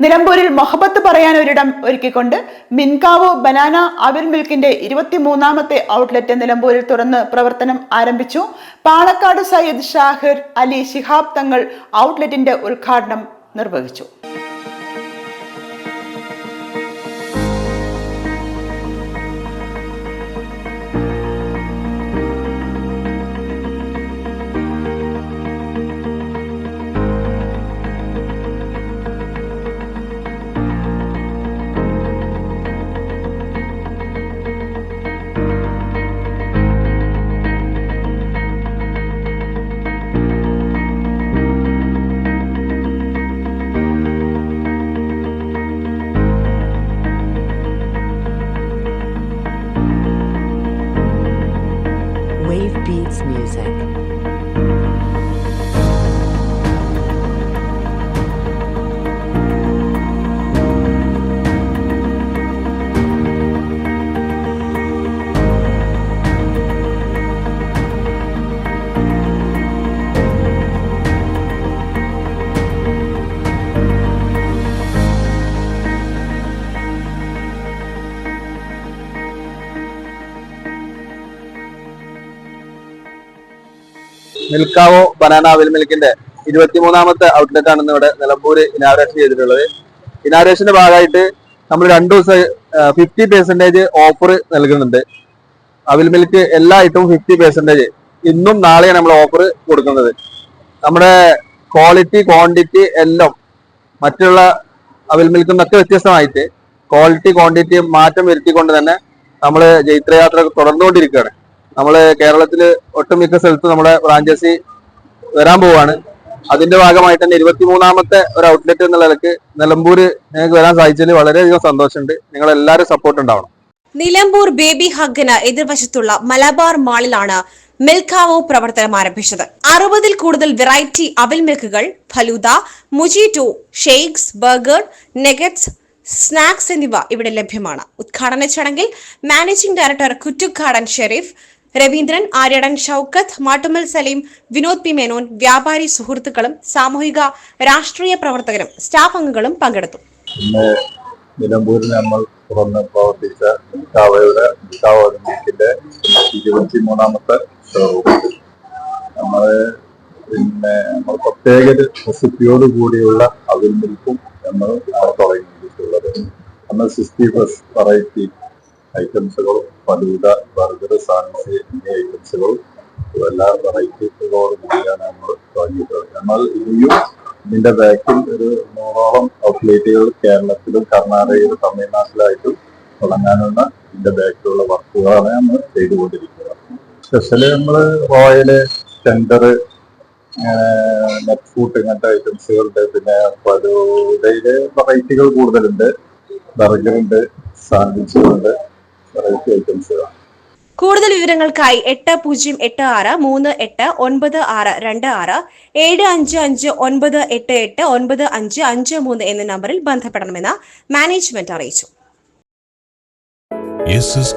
നിലമ്പൂരിൽ മൊഹബത്ത് പറയാൻ ഒരിടം ഒരുക്കിക്കൊണ്ട് മിൻകാവോ ബനാന അവിൽ മിൽക്കിന്റെ ഇരുപത്തിമൂന്നാമത്തെ ഔട്ട്ലെറ്റ് നിലമ്പൂരിൽ തുറന്ന് പ്രവർത്തനം ആരംഭിച്ചു. പാലക്കാട് സയ്യിദ് ഷാഹിർ അലി ശിഹാബ് തങ്ങൾ ഔട്ട്ലെറ്റിന്റെ ഉദ്ഘാടനം നിർവഹിച്ചു. Beats Music. മിൽക്കാവോ ബനാന അവിൽ മിൽക്കിന്റെ ഇരുപത്തിമൂന്നാമത്തെ ഔട്ട്ലെറ്റ് ആണ് ഇവിടെ നിലമ്പൂര് ഇനാഗ്രേഷൻ ചെയ്തിട്ടുള്ളത്. ഇനാഗ്രേഷന്റെ ഭാഗമായിട്ട് നമ്മൾ രണ്ടു ദിവസം ഫിഫ്റ്റി പെർസെന്റേജ് ഓഫർ നൽകുന്നുണ്ട്. അവിൽ മിൽക്ക് എല്ലാ ഐറ്റവും ഫിഫ്റ്റി പെർസെന്റേജ് ഇന്നും നാളെയാണ് നമ്മൾ ഓഫർ കൊടുക്കുന്നത്. നമ്മുടെ ക്വാളിറ്റി ക്വാണ്ടിറ്റി എല്ലാം മറ്റുള്ള അവിൽ മിൽക്കിൽ നിന്നൊക്കെ വ്യത്യസ്തമായിട്ട് ക്വാളിറ്റി ക്വാണ്ടിറ്റി മാറ്റം വരുത്തിക്കൊണ്ട് തന്നെ നമ്മൾ ജൈത്രയാത്ര തുടർന്നുകൊണ്ടിരിക്കുകയാണ്. നമ്മൾ കേരളത്തിൽ ഒട്ടുമിക്ക സ്ഥലത്ത് നമ്മുടെ ഫ്രാഞ്ചൈസി വരാൻ പോവാണ്. അതിന്റെ ഭാഗമായിട്ട് തന്നെ ഇരുപത്തിമൂന്നാമത്തെ ഒരു ഔട്ട്ലെറ്റ് എന്നുള്ള നിലയ്ക്ക് നിലമ്പൂർ ഞങ്ങൾക്ക് വരാൻ സാധിച്ചതിൽ വളരെയധികം സന്തോഷമുണ്ട്. നിങ്ങൾ എല്ലാവരും സപ്പോർട്ട് ഉണ്ടാവണം. നിലമ്പൂർ ബേബി ഹഗ്ഗിന് എതിർവശത്തുള്ള മലബാർ മാളിലാണ് മിൽക്കാവോ പ്രവർത്തനം ആരംഭിച്ചത്. അറുപതിൽ കൂടുതൽ വെറൈറ്റി അവിൽ മിൽക്കുകൾ falooda mojito shakes burger nuggets snacks എന്നിവ ഇവിടെ ലഭ്യമാണ്. ഉദ്ഘാടന ചടങ്ങിൽ managing director Kuttukkadan Sherif Raveendran Aryadan Shoukath Mattummal Saleem Vinod P Menon വ്യാപാരി സുഹൃത്തുക്കളും സാമൂഹിക രാഷ്ട്രീയ പ്രവർത്തകരും സ്റ്റാഫ് അംഗങ്ങളും പങ്കെടുത്തു. നിലമ്പൂരിൽ നമ്മൾ തുറന്ന് പ്രവർത്തിച്ച മിൽക്കാവയുടെ മിൽക്കാവ മിൽക്കിന്റെ ഇരുപത്തി മൂന്നാമത്തെ നമ്മൾ പിന്നെ നമ്മൾ പ്രത്യേക റെസിപ്പിയോട് കൂടിയുള്ള അവിൽ മിൽക്കും നമ്മൾ തുടങ്ങിയിട്ടുള്ളത്. നമ്മൾ സിക്സ്റ്റി പ്ലസ് വെറൈറ്റി ഐറ്റംസുകളും ഫലൂദ ബർഗർ സാൻസ് എന്നീ ഐറ്റംസുകളും എല്ലാ വെറൈറ്റീസുകളോടും കൂടിയാണ് നമ്മൾ തുടങ്ങിയിട്ടുള്ളത് എന്നാൽ ഇനിയും ഇതിന്റെ ബാക്കിൽ ഒരു നൂറോളം ഔട്ട്ലെറ്റുകൾ കേരളത്തിലും കർണാടകയിലും തമിഴ്നാട്ടിലായിട്ടും തുടങ്ങാനുള്ള ഇതിന്റെ ബാക്കിലുള്ള വർക്കുകളാണ് നമ്മൾ ചെയ്തുകൊണ്ടിരിക്കുന്നത്. സ്പെഷ്യലി നമ്മൾ റോയൽ ടെൻഡർ നെറ്റ് ഫൂട്ട് ഇങ്ങനത്തെ ഐറ്റംസുകളുണ്ട് പിന്നെ പലതയിൽ വെറൈറ്റികൾ കൂടുതലുണ്ട്. ബർഗറുണ്ട് സാൻഡ്വിച്ചുകളുണ്ട് വെറൈറ്റി കൂടുതൽ വിവരങ്ങൾക്കായി എട്ട് പൂജ്യം എട്ട് ആറ് മൂന്ന് എട്ട് ഒൻപത് ആറ് രണ്ട് ആറ് ഏഴ് അഞ്ച് അഞ്ച് ഒൻപത് എട്ട് എട്ട് ഒൻപത് അഞ്ച് അഞ്ച് മൂന്ന് എന്ന നമ്പറിൽ ബന്ധപ്പെടണമെന്ന് മാനേജ്മെന്റ് അറിയിച്ചു.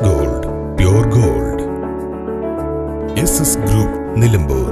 Gold Pure Gold Group Nilambur